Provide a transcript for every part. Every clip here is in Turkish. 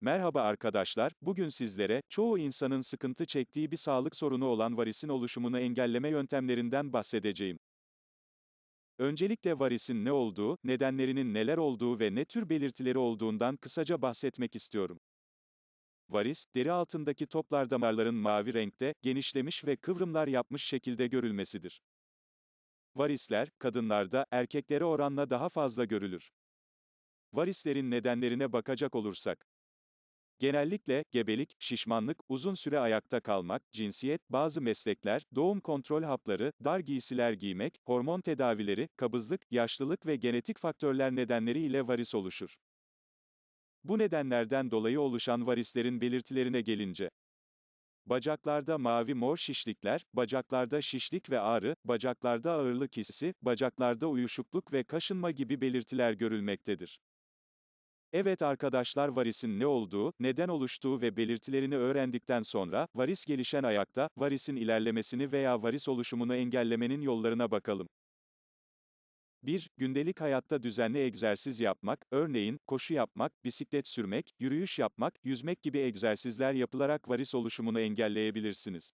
Merhaba arkadaşlar, bugün sizlere, çoğu insanın sıkıntı çektiği bir sağlık sorunu olan varisin oluşumunu engelleme yöntemlerinden bahsedeceğim. Öncelikle varisin ne olduğu, nedenlerinin neler olduğu ve ne tür belirtileri olduğundan kısaca bahsetmek istiyorum. Varis, deri altındaki toplar damarların mavi renkte, genişlemiş ve kıvrımlar yapmış şekilde görülmesidir. Varisler, kadınlarda, erkeklere oranla daha fazla görülür. Varislerin nedenlerine bakacak olursak, Genellikle, gebelik, şişmanlık, uzun süre ayakta kalmak, cinsiyet, bazı meslekler, doğum kontrol hapları, dar giysiler giymek, hormon tedavileri, kabızlık, yaşlılık ve genetik faktörler nedenleri ile varis oluşur. Bu nedenlerden dolayı oluşan varislerin belirtilerine gelince, Bacaklarda mavi mor şişlikler, bacaklarda şişlik ve ağrı, bacaklarda ağırlık hissi, bacaklarda uyuşukluk ve kaşınma gibi belirtiler görülmektedir. Evet arkadaşlar varisin ne olduğu, neden oluştuğu ve belirtilerini öğrendikten sonra, varis gelişen ayakta, varisin ilerlemesini veya varis oluşumunu engellemenin yollarına bakalım. 1. Gündelik hayatta düzenli egzersiz yapmak, örneğin, koşu yapmak, bisiklet sürmek, yürüyüş yapmak, yüzmek gibi egzersizler yapılarak varis oluşumunu engelleyebilirsiniz.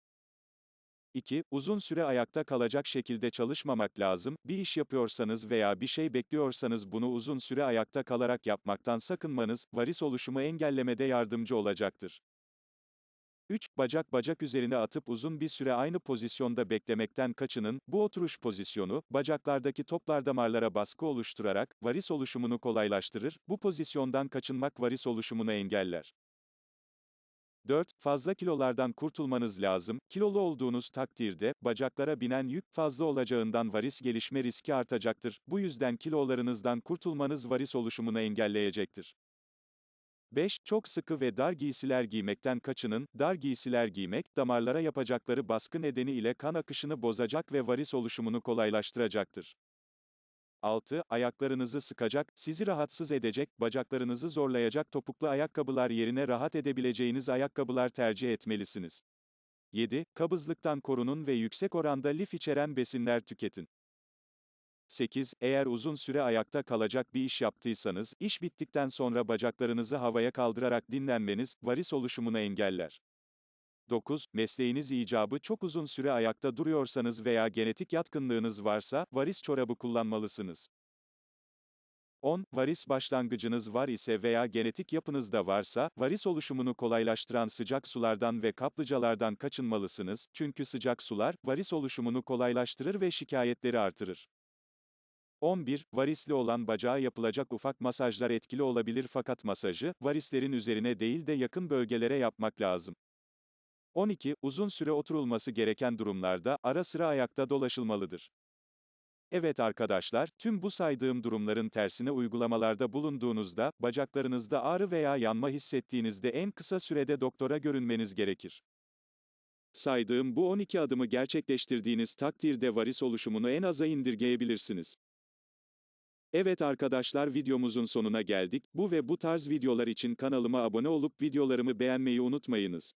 2. Uzun süre ayakta kalacak şekilde çalışmamak lazım. Bir iş yapıyorsanız veya bir şey bekliyorsanız bunu uzun süre ayakta kalarak yapmaktan sakınmanız, varis oluşumu engellemede yardımcı olacaktır. 3. Bacak bacak üzerine atıp uzun bir süre aynı pozisyonda beklemekten kaçının. Bu oturuş pozisyonu, bacaklardaki toplar damarlara baskı oluşturarak, varis oluşumunu kolaylaştırır. Bu pozisyondan kaçınmak varis oluşumunu engeller. 4. Fazla kilolardan kurtulmanız lazım. Kilolu olduğunuz takdirde, bacaklara binen yük fazla olacağından varis gelişme riski artacaktır. Bu yüzden kilolarınızdan kurtulmanız varis oluşumunu engelleyecektir. 5. Çok sıkı ve dar giysiler giymekten kaçının. Dar giysiler giymek, damarlara yapacakları baskı nedeniyle kan akışını bozacak ve varis oluşumunu kolaylaştıracaktır. 6. Ayaklarınızı sıkacak, sizi rahatsız edecek, bacaklarınızı zorlayacak topuklu ayakkabılar yerine rahat edebileceğiniz ayakkabılar tercih etmelisiniz. 7. Kabızlıktan korunun ve yüksek oranda lif içeren besinler tüketin. 8. Eğer uzun süre ayakta kalacak bir iş yaptıysanız, iş bittikten sonra bacaklarınızı havaya kaldırarak dinlenmeniz, varis oluşumunu engeller. 9. Mesleğiniz icabı çok uzun süre ayakta duruyorsanız veya genetik yatkınlığınız varsa, varis çorabı kullanmalısınız. 10. Varis başlangıcınız var ise veya genetik yapınızda varsa, varis oluşumunu kolaylaştıran sıcak sulardan ve kaplıcalardan kaçınmalısınız, çünkü sıcak sular, varis oluşumunu kolaylaştırır ve şikayetleri artırır. 11. Varisli olan bacağa yapılacak ufak masajlar etkili olabilir fakat masajı, varislerin üzerine değil de yakın bölgelere yapmak lazım. 12. Uzun süre oturulması gereken durumlarda, ara sıra ayakta dolaşılmalıdır. Evet arkadaşlar, tüm bu saydığım durumların tersine uygulamalarda bulunduğunuzda, bacaklarınızda ağrı veya yanma hissettiğinizde en kısa sürede doktora görünmeniz gerekir. Saydığım bu 12 adımı gerçekleştirdiğiniz takdirde varis oluşumunu en aza indirgeyebilirsiniz. Evet arkadaşlar videomuzun sonuna geldik. Bu ve bu tarz videolar için kanalıma abone olup videolarımı beğenmeyi unutmayınız.